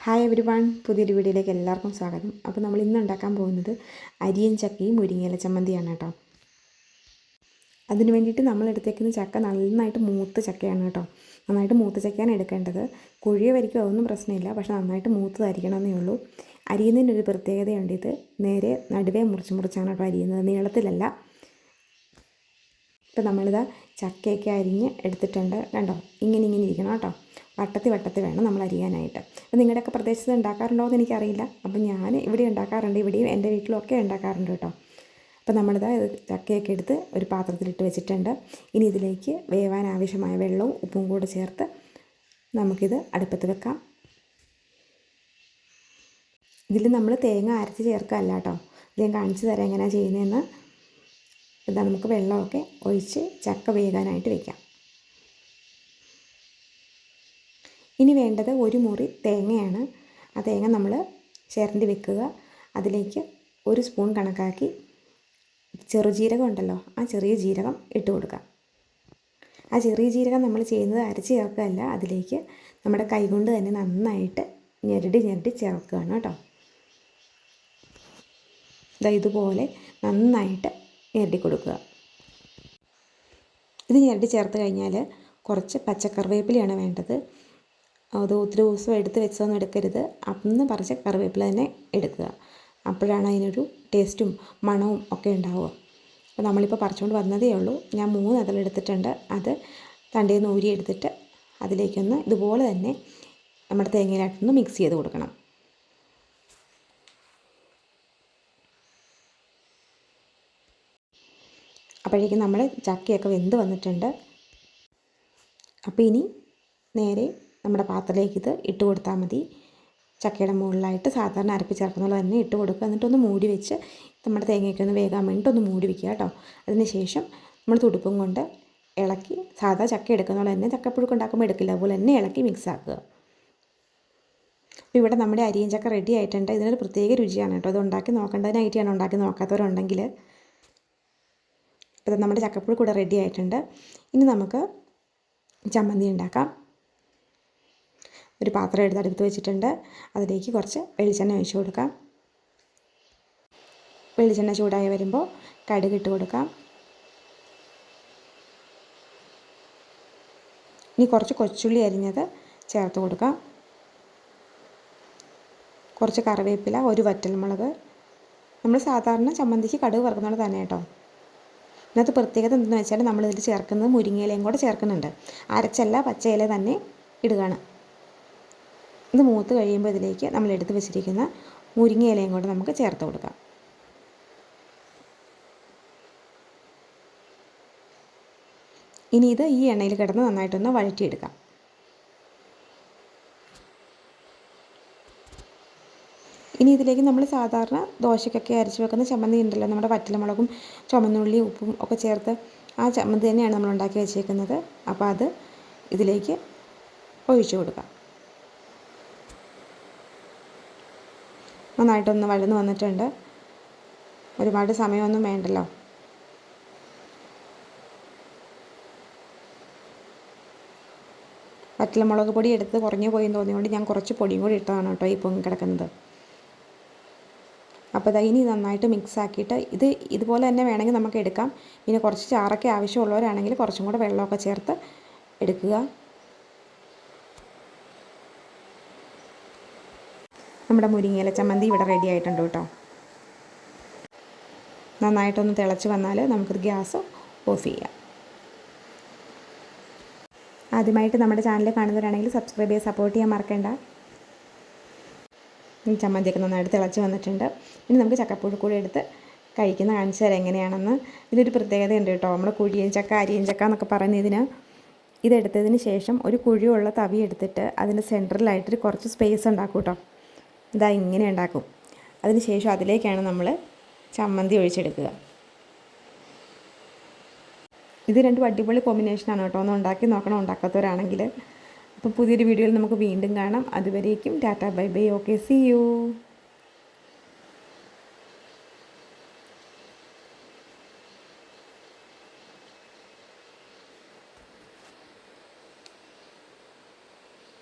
Hi every one പുതിയൊരു വീഡിയോയിലേക്ക് എല്ലാവർക്കും സ്വാഗതം. അപ്പോൾ നമ്മൾ ഇന്ന് ഉണ്ടാക്കാൻ പോകുന്നത് അരിയും ചക്കയും മുരിങ്ങയില ചമ്മന്തിയാണ് കേട്ടോ. അതിന് വേണ്ടിയിട്ട് നമ്മൾ എടുത്തേക്കുന്ന ചക്ക നന്നായിട്ട് മൂത്ത ചക്കയാണ് കേട്ടോ. നന്നായിട്ട് മൂത്ത ചക്കയാണ് എടുക്കേണ്ടത്. കുഴിയ വരിക്കും അതൊന്നും പ്രശ്നമില്ല. പക്ഷേ നന്നായിട്ട് മൂത്തതായിരിക്കണമെന്നേ ഉള്ളൂ. അരിയുന്നതിനൊരു പ്രത്യേകതയുണ്ട് ഇത്. നേരെ നടുവേ മുറിച്ച് മുറിച്ചാണ് കേട്ടോ അരിയുന്നത്. നീളത്തിലല്ല. ഇപ്പം നമ്മളിതാ ചക്കയൊക്കെ അരിഞ്ഞ് എടുത്തിട്ടുണ്ട്. കണ്ടോ? ഇങ്ങനെ ഇങ്ങനെ ഇരിക്കണം കേട്ടോ. വട്ടത്തി വട്ടത്തി വേണം നമ്മൾ അരിയാനായിട്ട്. അപ്പം നിങ്ങളുടെയൊക്കെ പ്രദേശത്ത് ഉണ്ടാക്കാറുണ്ടോ എന്ന് എനിക്കറിയില്ല. അപ്പം ഞാൻ ഇവിടെ ഉണ്ടാക്കാറുണ്ട് ഇവിടെയും എന്റെ വീട്ടിലൊക്കെ ഉണ്ടാക്കാറുണ്ട് കേട്ടോ. അപ്പം നമ്മളിത് ചക്കയൊക്കെ എടുത്ത് ഒരു പാത്രത്തിലിട്ട് വെച്ചിട്ടുണ്ട്. ഇനി ഇതിലേക്ക് വേവാൻ ആവശ്യമായ വെള്ളവും ഉപ്പും കൂടെ ചേർത്ത് നമുക്കിത് അടുപ്പത്ത് വെക്കാം. ഇതിൽ നമ്മൾ തേങ്ങ അരച്ച് ചേർക്കുകയല്ല കേട്ടോ. ഞാൻ കാണിച്ചു തരാം എങ്ങനെയാണ് ചെയ്യുന്നതെന്ന്. ഇതാ നമുക്ക് വെള്ളമൊക്കെ ഒഴിച്ച് ചക്ക വേകാനായിട്ട് വെക്കാം. ഇനി വേണ്ടത് ഒരു മുറി തേങ്ങയാണ്. ആ തേങ്ങ നമ്മൾ ചിരണ്ടി വെക്കുക. അതിലേക്ക് ഒരു സ്പൂൺ കണക്കാക്കി ചെറുജീരകം ഉണ്ടല്ലോ ആ ചെറിയ ജീരകം ഇട്ട് കൊടുക്കുക. ആ ചെറിയ ജീരകം നമ്മൾ ചെയ്യുന്നത് അരച്ച് ചേർക്കുകയല്ല അതിലേക്ക് നമ്മുടെ കൈകൊണ്ട് തന്നെ നന്നായിട്ട് ഞെരടി ഞെരടി ചേർക്കുകയാണ് കേട്ടോ. ഇതാ ഇതുപോലെ നന്നായിട്ട് ഞെരടി കൊടുക്കുക. ഇത് ഞെരടി ചേർത്ത് കഴിഞ്ഞാൽ കുറച്ച് പച്ചക്കറിവേപ്പിലയാണ് വേണ്ടത്. അത് ഒത്തിരി ദിവസം എടുത്ത് വെച്ചതൊന്നും എടുക്കരുത്. അന്ന് പറിച്ച കറിവേപ്പില തന്നെ എടുക്കുക. അപ്പോഴാണ് അതിനൊരു ടേസ്റ്റും മണവും ഒക്കെ ഉണ്ടാവുക. അപ്പോൾ നമ്മളിപ്പോൾ പറിച്ചുകൊണ്ട് വന്നതേ ഉള്ളൂ. ഞാൻ മൂന്ന് അതിലെടുത്തിട്ടുണ്ട് അത് തണ്ടയിൽ നിന്ന് ഊരി എടുത്തിട്ട് അതിലേക്കൊന്ന് ഇതുപോലെ തന്നെ നമ്മുടെ തേങ്ങയിലായിട്ടൊന്ന് മിക്സ് ചെയ്ത് കൊടുക്കണം. അപ്പോഴേക്കും നമ്മൾ ചക്കയൊക്കെ വെന്ത് വന്നിട്ടുണ്ട്. അപ്പോൾ ഇനി നേരെ നമ്മുടെ പാത്രത്തിലേക്ക് ഇത് ഇട്ട് കൊടുത്താൽ മതി. ചക്കയുടെ മുകളിലായിട്ട് സാധാരണ അരപ്പ് ചേർക്കുന്നത് തന്നെ ഇട്ട് കൊടുക്കുക. എന്നിട്ടൊന്ന് മൂടി വെച്ച് നമ്മുടെ തേങ്ങയൊക്കെ ഒന്ന് വേകാൻ വേണ്ടിയിട്ട് ഒന്ന് മൂടി വെക്കുക കേട്ടോ. അതിന് ശേഷം നമ്മൾ തുടുപ്പും കൊണ്ട് ഇളക്കി സാധാ ചക്ക എടുക്കുന്ന പോലെ തന്നെ ചക്കപ്പുഴുക്ക് ഉണ്ടാക്കുമ്പോൾ എടുക്കില്ല. അതുപോലെ തന്നെ ഇളക്കി മിക്സ് ആക്കുക. അപ്പോൾ ഇവിടെ നമ്മുടെ അരിയും ചക്ക റെഡി ആയിട്ടുണ്ട്. ഇതിനൊരു പ്രത്യേക രുചിയാണ് കേട്ടോ. അത് ഉണ്ടാക്കി നോക്കേണ്ടതിനായിട്ടാണ് ഉണ്ടാക്കി നോക്കാത്തവരുണ്ടെങ്കിൽ. അപ്പോൾ നമ്മുടെ ചക്കപ്പുഴുക്ക് കൂടെ റെഡി ആയിട്ടുണ്ട്. ഇനി നമുക്ക് ചമ്മന്തി ഉണ്ടാക്കാം. ഒരു പാത്രം എടുത്ത് അടുത്ത് വെച്ചിട്ടുണ്ട്. അതിലേക്ക് കുറച്ച് വെളിച്ചെണ്ണ ഒഴിച്ചു കൊടുക്കാം. വെളിച്ചെണ്ണ ചൂടായി വരുമ്പോൾ കടുക് ഇട്ട് കൊടുക്കാം. ഇനി കുറച്ച് കൊച്ചുള്ളി അരിഞ്ഞത് ചേർത്ത് കൊടുക്കാം. കുറച്ച് കറിവേപ്പില ഒരു വറ്റൽമുളക്. നമ്മൾ സാധാരണ ചമ്മന്തിക്ക് കടുക് വറുക്കുന്നത് തന്നെ കേട്ടോ. ഇന്നത്തെ പ്രത്യേകത എന്തെന്ന് വെച്ചാൽ നമ്മളിതിൽ ചേർക്കുന്നത് മുരിങ്ങയിലയും കൂടെ ചേർക്കുന്നുണ്ട്. അരച്ചല്ല പച്ചയില തന്നെ ഇടുകയാണ്. ഇത് മൂത്ത് കഴിയുമ്പോൾ ഇതിലേക്ക് നമ്മൾ എടുത്ത് വെച്ചിരിക്കുന്ന മുരിങ്ങ ഇലയും കൂടെ നമുക്ക് ചേർത്ത് കൊടുക്കാം. ഇനി ഇത് ഈ എണ്ണയിൽ കിടന്ന് നന്നായിട്ടൊന്ന് വഴറ്റിയെടുക്കാം. ഇനി ഇതിലേക്ക് നമ്മൾ സാധാരണ ദോശയ്ക്കൊക്കെ അരച്ച് വെക്കുന്ന ചമ്മന്തി ഉണ്ടല്ലോ നമ്മുടെ വറ്റലമുളകും ചുമന്നുള്ളി ഉപ്പും ഒക്കെ ചേർത്ത് ആ ചമ്മന്തി തന്നെയാണ് നമ്മൾ ഉണ്ടാക്കി വെച്ചേക്കുന്നത്. അപ്പോൾ അത് ഇതിലേക്ക് ഒഴിച്ചു കൊടുക്കാം. നന്നായിട്ടൊന്ന് വഴന്ന് വന്നിട്ടുണ്ട്. ഒരുപാട് സമയമൊന്നും വേണ്ടല്ലോ. വറ്റലമുളക് പൊടി എടുത്ത് കുറഞ്ഞു പോയി തോന്നിയതുകൊണ്ട് ഞാൻ കുറച്ച് പൊടിയും കൂടി ഇട്ടതാണ് കേട്ടോ ഈ പൊങ്ങി കിടക്കുന്നത്. അപ്പോൾ ഇതാ ഇനി നന്നായിട്ട് മിക്സ് ആക്കിയിട്ട് ഇത് ഇതുപോലെ തന്നെ വേണമെങ്കിൽ നമുക്ക് എടുക്കാം. പിന്നെ കുറച്ച് ചാറൊക്കെ ആവശ്യമുള്ളവരാണെങ്കിൽ കുറച്ചും കൂടെ വെള്ളമൊക്കെ ചേർത്ത് എടുക്കുക. നമ്മുടെ മുരിങ്ങയില ചമ്മന്തി ഇവിടെ റെഡി ആയിട്ടുണ്ട് കേട്ടോ. നന്നായിട്ടൊന്ന് തിളച്ച് വന്നാൽ നമുക്കൊരു ഗ്യാസ് ഓഫ് ചെയ്യാം. ആദ്യമായിട്ട് നമ്മുടെ ചാനൽ കാണുന്നവരാണെങ്കിൽ സബ്സ്ക്രൈബ് ചെയ്ത് സപ്പോർട്ട് ചെയ്യാൻ മറക്കണ്ട. ചമ്മന്തിയൊക്കെ നന്നായിട്ട് തിളച്ച് വന്നിട്ടുണ്ട്. ഇനി നമുക്ക് ചക്കപ്പുഴ കൂടി എടുത്ത് കഴിക്കുന്ന കാണിച്ചു തരാം എങ്ങനെയാണെന്ന്. ഇതിലൊരു പ്രത്യേകതയുണ്ട് കേട്ടോ. നമ്മൾ കുഴിയൻ ചക്ക അരിയൻ ചക്ക എന്നൊക്കെ പറയുന്നതിന് ഇതെടുത്തതിന് ശേഷം ഒരു കുഴിയുള്ള തവി എടുത്തിട്ട് അതിന്റെ സെന്ററിലായിട്ടൊരു കുറച്ച് സ്പേസ് ഉണ്ടാക്കും കേട്ടോ. ഇതാ ഇങ്ങനെ ഉണ്ടാക്കും. അതിന് ശേഷം അതിലേക്കാണ് നമ്മൾ ചമ്മന്തി ഒഴിച്ചെടുക്കുക. ഇത് രണ്ടും അടിപൊളി കോമ്പിനേഷനാണ് കേട്ടോ. ഒന്ന് ഉണ്ടാക്കി നോക്കണം ഉണ്ടാക്കാത്തവരാണെങ്കിൽ അപ്പോൾ പുതിയൊരു വീഡിയോയിൽ നമുക്ക് വീണ്ടും കാണാം. അതുവരേക്കും tata bye bye. Okay see you